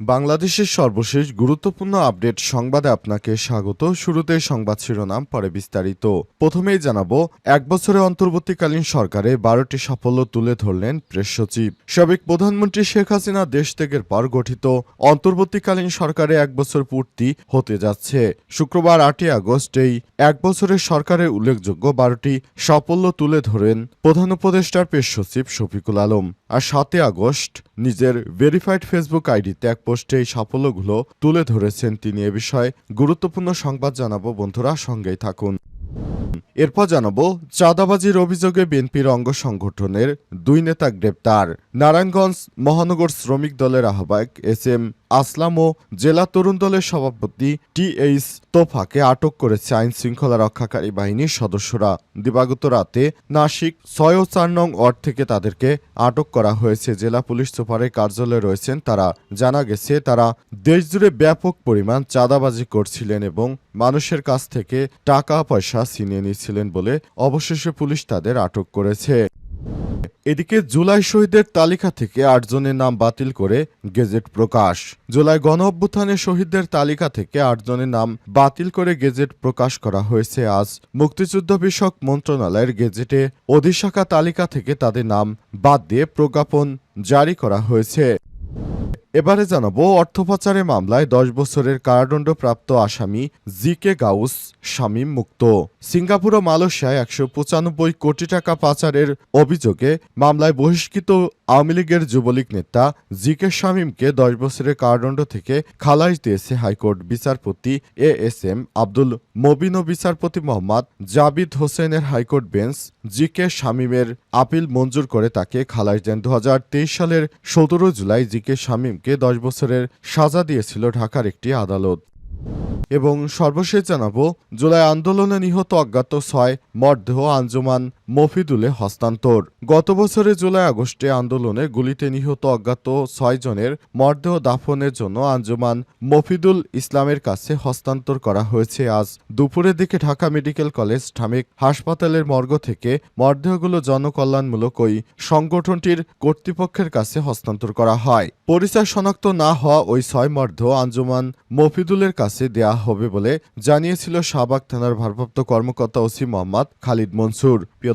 বাংলাদেশের সর্বশেষ গুরুত্বপূর্ণ আপডেট সংবাদে আপনাকে স্বাগত। শুরুতে সংবাদ শিরোনাম, পরে বিস্তারিত। প্রথমেই জানাব, এক বছরে অন্তর্বর্তীকালীন সরকারে বারোটি সাফল্য তুলে ধরলেন প্রেস সচিব। সাবেক প্রধানমন্ত্রী শেখ হাসিনা দেশ ত্যাগের পর গঠিত অন্তর্বর্তীকালীন সরকারে এক বছর পূর্তি হতে যাচ্ছে। শুক্রবার আটই আগস্ট এই এক বছরের সরকারের উল্লেখযোগ্য বারোটি সাফল্য তুলে ধরেন প্রধান উপদেষ্টার পেশ সচিব শফিকুল আলম। আর সাতই আগস্ট নিজের ভেরিফাইড ফেসবুক আইডিতে এক পোস্টে এই সাফল্যগুলো তুলে ধরেছেন তিনি। এ বিষয়ে গুরুত্বপূর্ণ সংবাদ জানাব। বন্ধুরা, সঙ্গেই থাকুন। এরপর জানাব, চাঁদাবাজির অভিযোগে বিএনপির অঙ্গ সংগঠনের দুই নেতা গ্রেপ্তার। নারায়ণগঞ্জ মহানগর শ্রমিক দলের আহ্বায়ক এস এম আসলাম ও জেলা তরুণ দলের সভাপতি টি এইচ তোফাকে আটক করেছে আইন শৃঙ্খলা রক্ষাকারী বাহিনীর সদস্যরা। দিবাগত রাতে নাসিক ছয় ও চার নং ওয়ার্ড থেকে তাদেরকে আটক করা হয়েছে। জেলা পুলিশ সুপারের কার্যালয়ে রয়েছেন তারা। জানা গেছে, তারা দেশজুড়ে ব্যাপক পরিমাণ চাঁদাবাজি করছিলেন এবং মানুষের কাছ থেকে টাকা পয়সা ছিনিয়ে নিচ্ছিলেন বলে অবশেষে পুলিশ তাদের আটক করেছে। এদিকে জুলাই শহীদের তালিকা থেকে আটজনের নাম বাতিল করে গেজেট প্রকাশ। জুলাই গণ অভ্যুত্থানে শহীদদের তালিকা থেকে আটজনের নাম বাতিল করে গেজেট প্রকাশ করা হয়েছে। আজ মুক্তিযুদ্ধ বিষয়ক মন্ত্রণালয়ের গেজেটে অধিশাখা তালিকা থেকে তাদের নাম বাদ দিয়ে প্রজ্ঞাপন জারি করা হয়েছে। এবারে জানাব অর্থ পাচারের মামলায় দশ বছরের কারাদণ্ডপ্রাপ্ত আসামি জি কে গাউস, শামীম মুক্ত। সিঙ্গাপুর ও মালয়েশিয়ায় একশো পঁচানব্বই কোটি টাকা পাচারের অভিযোগে মামলায় বহিষ্কৃত আওয়ামী লীগের যুবলীগ নেতা জি কে শামীমকে দশ বছরের কারাদণ্ড থেকে খালাস দিয়েছে হাইকোর্ট বিচারপতি A S M Abdul Mobin ও বিচারপতি মোহাম্মদ জাবিদ হোসেনের high court bench G K শামীমের appeal মঞ্জুর করে তাকে খালাস দেন। দু হাজার তেইশ সালের সতেরো জুলাই জি কে শামীমকে দশ বছরের সাজা দিয়েছিল ঢাকার একটি আদালত। এবং সর্বশেষ জানাব, জুলাই আন্দোলনে নিহত অজ্ঞাত ছয় মরদেহ আঞ্জুমান মফিদুলে হস্তান্তর। গত বছরে জুলাই আগস্টে আন্দোলনে গুলিতে নিহত অজ্ঞাত ছয় জনের মরদেহ দাফনের জন্য আঞ্জুমান মফিদুল ইসলামের কাছে হস্তান্তর করা হয়েছে। আজ দুপুরের দিকে ঢাকা মেডিকেল কলেজ ঢামেক হাসপাতালের মর্গ থেকে মরদেহগুলো জনকল্যাণমূলক ওই সংগঠনটির কর্তৃপক্ষের কাছে হস্তান্তর করা হয়। পরিচয় শনাক্ত না হওয়া ওই ছয় মরদেহ আঞ্জুমান মফিদুলের কাছে দেয়া হবে বলে জানিয়েছিল শাহবাগ থানার ভারপ্রাপ্ত কর্মকর্তা ওসি মোহাম্মদ খালিদ মনসুর। প্রিয়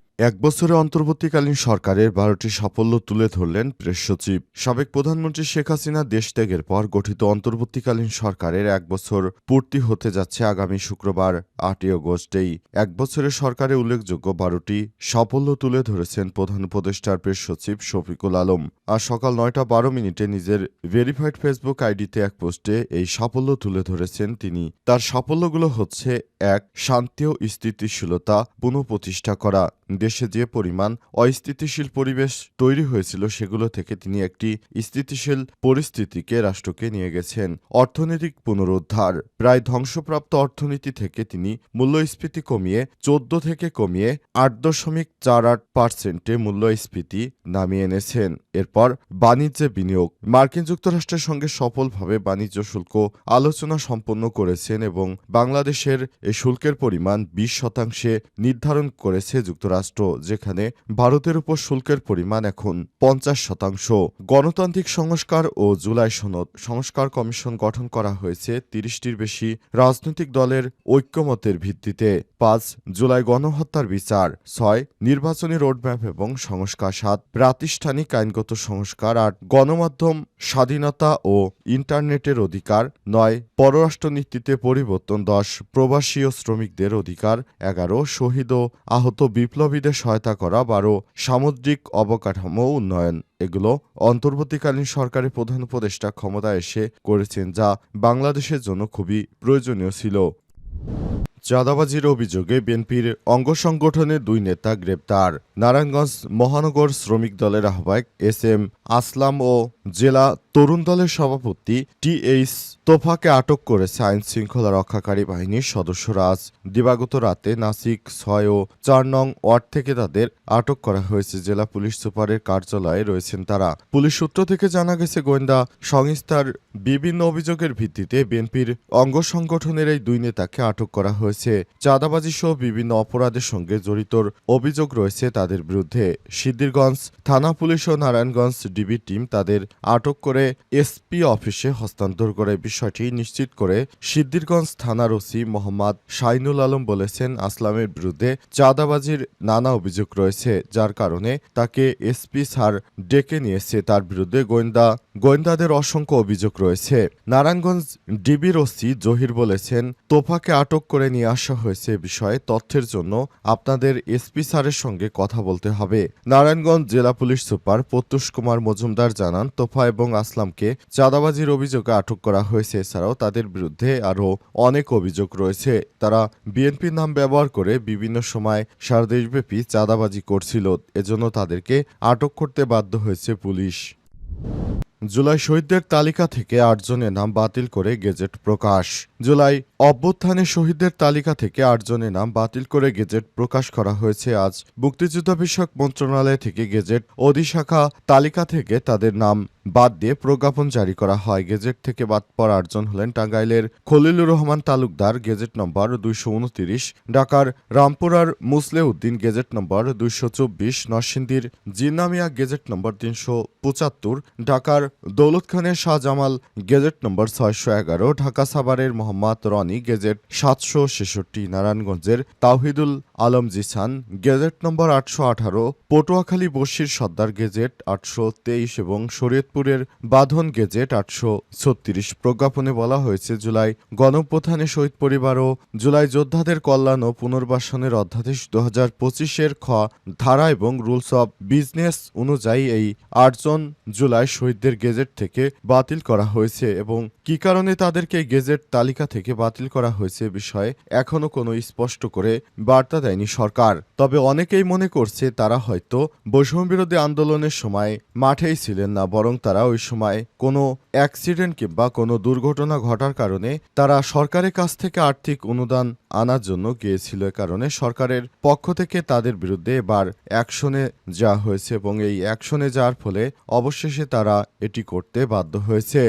এক বছরে অন্তর্বর্তীকালীন সরকারের বারোটি সাফল্য তুলে ধরলেন প্রেস সচিব। সাবেক প্রধানমন্ত্রী শেখ হাসিনা দেশ ত্যাগের পর গঠিত অন্তর্বর্তীকালীন সরকারের এক বছর পূর্তি হতে যাচ্ছে আগামী শুক্রবার, আটই আগস্টেই। এক বছরের সরকারে উল্লেখযোগ্য বারোটি সাফল্য তুলে ধরেছেন প্রধান উপদেষ্টার প্রেস সচিব শফিকুল আলম। আর সকাল নয়টা বারো মিনিটে নিজের ভেরিফাইড ফেসবুক আইডিতে এক পোস্টে এই সাফল্য তুলে ধরেছেন তিনি। তার সাফল্যগুলো হচ্ছে, এক, শান্তি ও স্থিতিশীলতা পুনঃপ্রতিষ্ঠা করা। যে পরিমাণ অস্থিতিশীল পরিবেশ তৈরি হয়েছিল সেগুলো থেকে তিনি একটি স্থিতিশীল পরিস্থিতিকে রাষ্ট্রকে নিয়ে গেছেন। অর্থনৈতিক পুনরুদ্ধার, প্রায় ধ্বংসপ্রাপ্ত অর্থনীতি থেকে তিনি মূল্যস্ফীতি কমিয়ে চোদ্দ থেকে কমিয়ে আট দশমিক চার আট পার্সেন্টে মূল্যস্ফীতি নামিয়ে এনেছেন। এরপর বাণিজ্যে বিনিয়োগ, মার্কিন যুক্তরাষ্ট্রের সঙ্গে সফলভাবে বাণিজ্য শুল্ক আলোচনা সম্পন্ন করেছেন এবং বাংলাদেশের এই শুল্কের পরিমাণ বিশ শতাংশে নির্ধারণ করেছে যুক্তরাষ্ট্র। যেখানে ভারতের উপর শুল্কের পরিমাণ এখন পঞ্চাশ শতাংশ। গণতান্ত্রিক সংস্কার ও জুলাই সনদ সংস্কার কমিশন গঠন করা হয়েছে তিরিশটির বেশি রাজনৈতিক দলের ঐক্যমতের ভিত্তিতে। পাঁচ, জুলাই গণহত্যার বিচার। ছয়, নির্বাচনী রোডম্যাপ এবং সংস্কার। সাত, প্রাতিষ্ঠানিক আইনগত সংস্কার। আট, গণমাধ্যম, স্বাধীনতা ও ইন্টারনেটের অধিকার। নয়, পররাষ্ট্রনীতিতে পরিবর্তন। দশ, প্রবাসী ও শ্রমিকদের অধিকার। এগারো, শহীদ ও আহত বিপ্লবীদের সহায়তা করা বারো সামুদ্রিক অবকাঠামো উন্নয়ন, এগুলো অন্তর্বর্তীকালীন সরকারের প্রধান উপদেষ্টা ক্ষমতায় এসে করেছেন যা বাংলাদেশের জন্য খুবই প্রয়োজনীয় ছিল। চাঁদাবাজির অভিযোগে বিএনপির অঙ্গ সংগঠনের দুই নেতা গ্রেপ্তার। নারায়ণগঞ্জ মহানগর শ্রমিক দলের আহ্বায়ক এস এম আসলাম ও জেলা তরুণ দলের সভাপতি টি এইচ তোফাকে আটক করেছে আইন শৃঙ্খলা রক্ষাকারী বাহিনীর সদস্যরা আজ দিবাগত রাতে নাসিক ছয় ও চার নং ওয়ার্ড থেকে তাদের আটক করা হয়েছে। জেলা পুলিশ সুপারের কার্যালয়ে রয়েছেন তারা। পুলিশ সূত্র থেকে জানা গেছে, গোয়েন্দা সংস্থার বিভিন্ন অভিযোগের ভিত্তিতে বিএনপির অঙ্গ সংগঠনের এই দুই নেতাকে আটক করা হয়েছে। চাঁদাবাজি সহ বিভিন্ন অপরাধের সঙ্গে জড়িতর অভিযোগ রয়েছে তাদের বিরুদ্ধে। সিদ্দিরগঞ্জ থানা পুলিশ ও নারায়ণগঞ্জ ডিবি টিম তাদের আটক করে এসপি অফিসে হস্তান্তর করে বিষয়টি নিশ্চিত করে সিদ্দিরগঞ্জ থানার ওসি মোহাম্মদ শাইনুল আলম বলেছেন, আসলামের বিরুদ্ধে চাঁদাবাজির নানা অভিযোগ রয়েছে, যার কারণে তাকে এসপি স্যার ডেকে নিয়েছে। তার বিরুদ্ধে গোয়েন্দা, গোয়েন্দাদের অসংখ্য অভিযোগ রয়েছে। নারায়ণগঞ্জ ডিবির ওসি জহির বলেছেন, তোফাকে আটক করে নিয়ে আসা হয়েছে বিষয়ে তথ্যের জন্য আপনাদের এসপি স্যারের সঙ্গে কথা বলতে হবে। নারায়ণগঞ্জ জেলা পুলিশ সুপার প্রত্যুষ কুমার মজুমদার জানান, তোফা এবং আসলামকে চাঁদাবাজির অভিযোগে আটক করা হয়েছে। এছাড়াও তাদের বিরুদ্ধে আরও অনেক অভিযোগ রয়েছে। তারা বিএনপির নাম ব্যবহার করে বিভিন্ন সময় সারা দেশব্যাপী চাঁদাবাজি করছিল। এজন্য তাদেরকে আটক করতে বাধ্য হয়েছে পুলিশ। জুলাই শহীদদের তালিকা থেকে আটজনের নাম বাতিল করে গেজেট প্রকাশ। জুলাই অভ্যুত্থানে শহীদদের তালিকা থেকে আটজনের নাম বাতিল করে গেজেট প্রকাশ করা হয়েছে। আজ মুক্তিযুদ্ধ বিষয়ক মন্ত্রণালয় থেকে গেজেট অধিশাখা তালিকা থেকে তাদের নাম বাদ দিয়ে প্রজ্ঞাপন জারি করা হয়। গেজেট থেকে বাদ পড়া আটজন হলেন টাঙ্গাইলের খলিলুর রহমান তালুকদার, গেজেট নম্বর দুইশো উনতিরিশ, ঢাকার রামপুরার মুসলে উদ্দিন গেজেট নম্বর দুইশো চব্বিশ, নরসিংদীর জিন্নামিয়া, গেজেট নম্বর তিনশো পঁচাত্তর, ঢাকার দৌলত খানের শাহজামাল, গেজেট নম্বর ছয়শো এগারো, ঢাকা সাভারের মোহাম্মদ রনি। গেজেট সাতশো ছেষট্টি নারায়ণগঞ্জের তাওহিদুল আলম জিসান গেজেট নম্বর আটশো আঠারো, পটুয়াখালী বশির সর্দার গেজেট আটশো তেইশ এবং শরীয়তপুরের বাঁধন গেজেট আটশো ছত্রিশ। প্রজ্ঞাপনে বলা হয়েছে, জুলাই গণপ্রধানে শহীদ পরিবার ও জুলাই যোদ্ধাদের কল্যাণ ও পুনর্বাসনের অধ্যাদেশ দু হাজার পঁচিশের খ ধারা এবং রুলস অব বিজনেস অনুযায়ী এই আটজন জুলাই শহীদদের গেজেট থেকে বাতিল করা হয়েছে এবং কি কারণে তাদেরকে গেজেট তালিকা থেকে বাতিল করা হয়েছে বিষয়ে এখনও কোনো স্পষ্ট করে বার্তা দেয়নি সরকার। তবে অনেকেই মনে করছে তারা হয়তো বৈষম্য বিরোধী আন্দোলনের সময় মাঠেই ছিলেন না, বরং তারা ওই সময় কোনো অ্যাক্সিডেন্ট কিংবা কোনো দুর্ঘটনা ঘটার কারণে তারা সরকারের কাছ থেকে আর্থিক অনুদান আনার জন্য গিয়েছিল। কারণে সরকারের পক্ষ থেকে তাদের বিরুদ্ধে এবার অ্যাকশনে যাওয়া হয়েছে এবং এই অ্যাকশনে যাওয়ার ফলে অবশেষে তারা এটি করতে বাধ্য হয়েছে।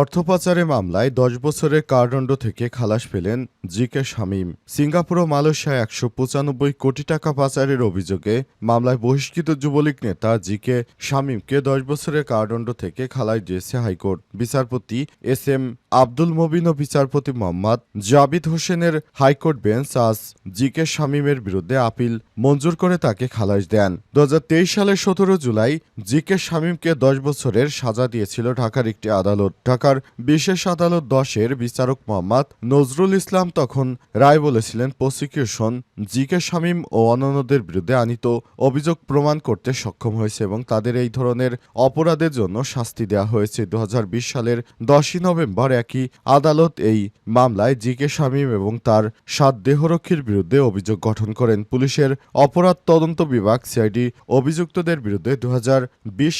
অর্থ পাচারে মামলায় দশ বছরের কারদণ্ড থেকে খালাস পেলেন জি কে শামীম। সিঙ্গাপুর ও মালয়েশিয়ায় একশো পঁচানব্বই কোটি টাকা পাচারের অভিযোগে মামলায় বহিষ্কৃত যুবলীগ নেতা জি কে শামীমকে দশ বছরের কারাদণ্ড থেকে খালাস দিয়েছে হাইকোর্ট। বিচারপতি এস এম আব্দুল মবিন ও বিচারপতি মোহাম্মদ জাবিদ হোসেনের হাইকোর্ট বেঞ্চ আজ জি কে শামীমের বিরুদ্ধে আপিল মঞ্জুর করে তাকে খালাস দেন। দুহাজার তেইশ সালের সতেরো জুলাই জি কে শামীমকে দশ বছরের সাজা দিয়েছিল ঢাকার একটি আদালত। ঢাকার বিশেষ আদালত দশের বিচারক মোহাম্মদ নজরুল ইসলাম তখন রায় বলেছিলেন, প্রসিকিউশন জি কে শামীম ও অনন্যদের বিরুদ্ধে আনিত অভিযোগ প্রমাণ করতে সক্ষম হয়েছে এবং তাদের এই ধরনের অপরাধের জন্য শাস্তি দেওয়া হয়েছে। দু হাজার বিশ সালের দশই নভেম্বর একই আদালত এই মামলায় জি কে শামীম এবং তার সাত দেহরক্ষীর বিরুদ্ধে অভিযোগ গঠন করেন। পুলিশের অপরাধ তদন্ত বিভাগ সিআইডি অভিযুক্তদের বিরুদ্ধে দু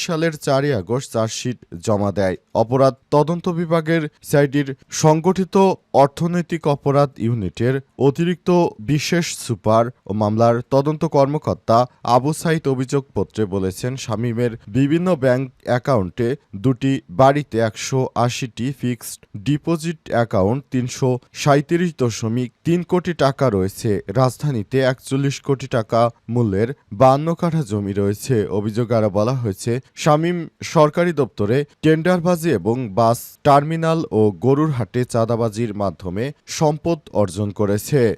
সালের চারই আগস্ট চার্জশিট জমা দেয়। অপরাধ তদন্ত বিভাগের সিআইডির সংগঠিত অর্থনৈতিক অপরাধ ইউনিটের অতিরিক্ত বিশেষ সুপার ও মামলার তদন্ত কর্মকর্তা আবু সাইদ অভিযোগপত্রে বলেছেন, শামীমের বিভিন্ন ব্যাংক অ্যাকাউন্টে দুটি বাড়িতে একশো আশিটি ফিক্সড ডিপোজিট অ্যাকাউন্ট তিনশো সাঁত্রিশ দশমিক তিন কোটি টাকা রয়েছে। রাজধানীতে একচল্লিশ কোটি টাকা মূল্যের বান্ন কাঠা জমি রয়েছে। অভিযোগ আরও বলা হয়েছে, শামীম সরকারি দপ্তরে টেন্ডারবাজি এবং বাস, টার্মিনাল ও গরুর হাটে চাঁদাবাজির মাধ্যমে সম্পদ অর্জন করেছে।